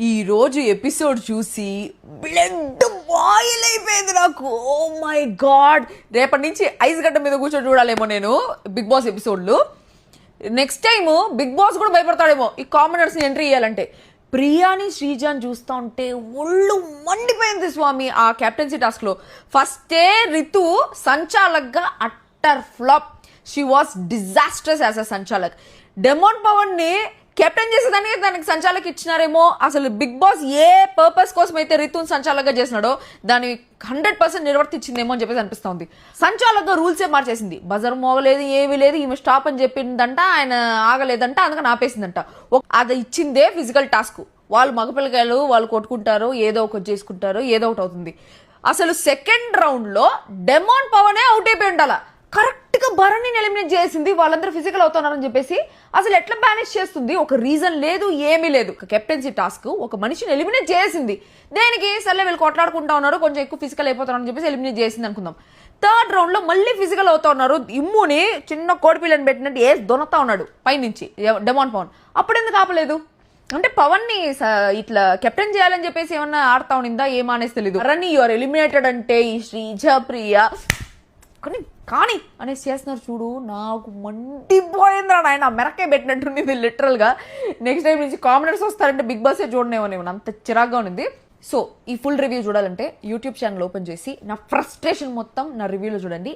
ఈరోజు ఎపిసోడ్ చూసి blood boil అయిపోయింది నాకు. Oh my god. రేపటి నుంచి ఐస్ గడ్డ మీద కూర్చొని చూడాలేమో నేను బిగ్ బాస్ ఎపిసోడ్లు. నెక్స్ట్ టైం బిగ్ బాస్ కూడా భయపడతాడేమో. ఈ కామనర్స్ ఎంట్రీ చేయాలంటే ప్రియాని శ్రీజాన్ చూస్తూ ఉంటే ఒళ్ళు మండిపోయింది స్వామి ఆ కెప్టెన్సీ టాస్క్లో. ఫస్టే Ritu సంచాలక్గా utter flop. She was disasters as a sanchalak. Demon పవన్ని captain చేసేదానికి దానికి సంచాలక్ ఇచ్చినారేమో. అసలు బిగ్ బాస్ ఏ పర్పస్ కోసం అయితే రితున్ సంచాలక్గా చేసినాడో దాని హండ్రెడ్ పర్సెంట్ నిర్వర్తించిందేమో అని చెప్పేసి అనిపిస్తోంది. సంచాలక్గా రూల్సే మార్చేసింది. బజర్ మోగలేదు ఏమీ లేదు ఈమె స్టాప్ అని చెప్పిందంట ఆయన ఆగలేదంట అందుకని ఆపేసిందంట. ఒక- అది ఇచ్చిందే ఫిజికల్ టాస్క్ వాళ్ళు మగపిల్లకాయలు వాళ్ళు కొట్టుకుంటారు ఏదో ఒకటి చేసుకుంటారు ఏదో ఒకటి అవుతుంది. అసలు సెకండ్ రౌండ్లో డెమోన్ పవనే అవుట్ అయిపోయి ఉండాలా. కరెక్ట్ భరణిని ఎలిమినేట్ చేసింది వాళ్ళందరూ ఫిజికల్ అవుతున్నారని చెప్పేసి అసలు ఎట్లా మేనేజ్ చేస్తుంది? ఒక రీజన్ లేదు ఏమీ లేదు. కెప్టెన్సీ టాస్క్ ఒక మనిషిని ఎలిమినేట్ చేసింది. దేనికి సర్లే వీళ్ళు కొట్లాడుకుంటా ఉన్నారు కొంచెం ఎక్కువ ఫిజికల్ అయిపోతున్నారని చెప్పేసి ఎలిమినేట్ చేసింది అనుకుందాం. థర్డ్ రౌండ్లో మళ్ళీ ఫిజికల్ అవుతా ఉన్నారు ఇమ్ముని చిన్న కోడిపిల్లని పెట్టినట్టు ఏ దొనతా ఉన్నాడు పైనుంచి డెమాన్ పవన్ అప్పుడు ఎందుకు ఆపలేదు? అంటే పవన్ని ఇట్లా కెప్టెన్ చేయాలని చెప్పేసి ఏమన్నా ఆడతా ఉండిందా ఏమనేసి తెలీదు రన్ని యువర్ ఎలిమినేటెడ్ అంటే ఈ శ్రీజ ప్రియ. కొన్ని కానీ అనేసి చేస్తున్నారు చూడు నాకు మండిపోయిందిరా నాయన మెరకే పెట్టినట్టుంది లిటరల్ లిటరల్గా నెక్స్ట్ టైం నుంచి కామెంట్స్ వస్తారంటే బిగ్ బాసే చూడనేమో నేను అంత చిరాగ్గా ఉంది సో ఈ ఫుల్ రివ్యూ చూడాలంటే యూట్యూబ్ ఛానల్ ఓపెన్ చేసి నా ఫ్రస్ట్రేషన్ మొత్తం నా రివ్యూలో చూడండి.